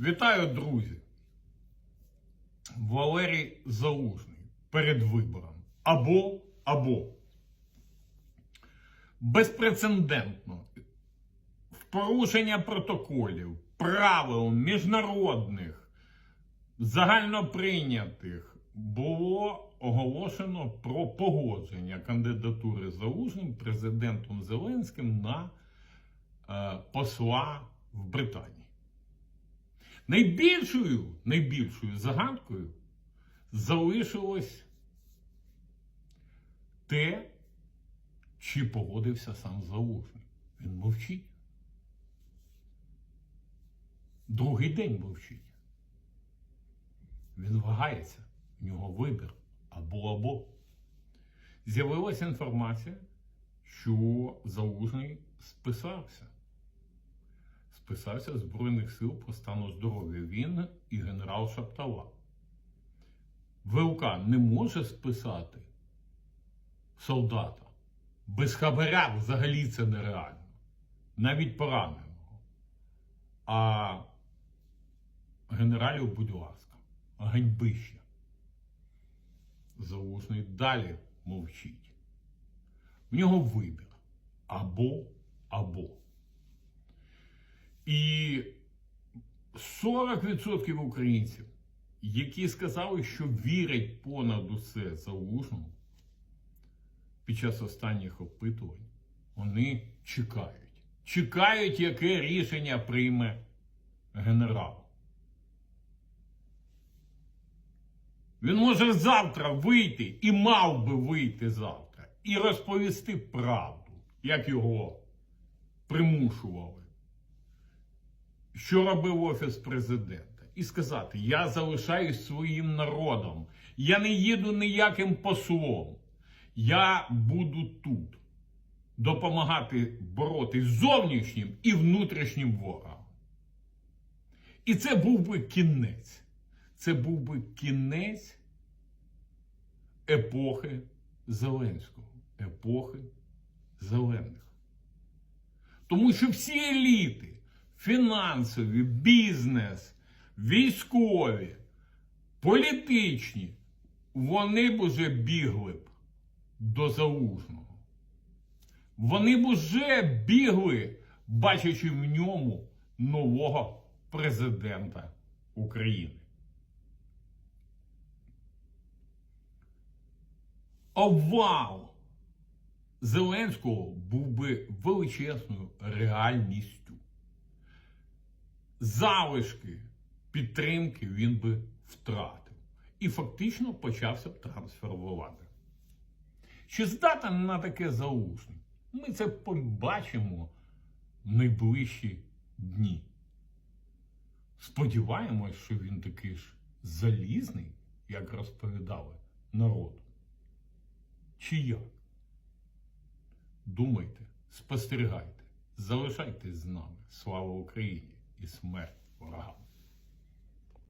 Вітаю, друзі. Валерій Залужний перед вибором. Або, або. Безпрецедентно. В порушення протоколів, правил міжнародних, загальноприйнятих було оголошено про погодження кандидатури Залужним президентом Зеленським на е, посла в Британії. Найбільшою, найбільшою загадкою залишилось те, чи погодився сам Залужний. Він мовчить. Другий день мовчить. Він вагається. В нього вибір або або. З'явилася інформація, що Залужний списався списався Збройних сил про стану здоров'я. Він і генерал Шаптала. ВЛК не може списати солдата. Без хабаря взагалі це нереально. Навіть пораненого. А генералів, будь ласка, ганьбище. Залужний далі мовчить. В нього вибір або або. І 40% українців, які сказали, що вірять понад усе залужному під час останніх опитувань, вони чекають. Чекають, яке рішення прийме генерал. Він може завтра вийти і мав би вийти завтра і розповісти правду, як його примушували що робив Офіс президента, і сказати: Я залишаюсь своїм народом, я не їду ніяким послом. Я буду тут допомагати боротись зовнішнім і внутрішнім ворогом. І це був би кінець. Це був би кінець епохи Зеленського, епохи зелених. Тому що всі еліти фінансові, бізнес, військові, політичні, вони б уже бігли б до залужного. Вони б уже бігли, бачачи в ньому нового президента України. Овал Зеленського був би величезною реальністю залишки підтримки він би втратив. І фактично почався б трансфер влади. Чи здатен на таке залужний? Ми це побачимо в найближчі дні. Сподіваємось, що він такий ж залізний, як розповідали народу. Чи як? Думайте, спостерігайте, залишайтесь з нами. Слава Україні! і смерть ворогам.